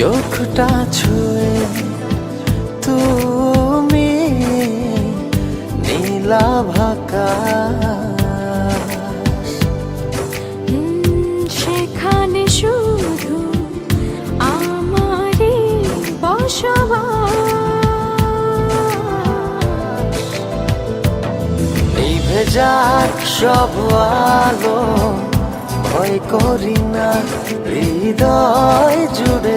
চোখটা ছুঁয়ে তুমি নীলাভাকাশ হুম, সেখানে শুধু আমারই বসবাস। যাক সব আলো ভয় করি না হৃদয় জুড়ে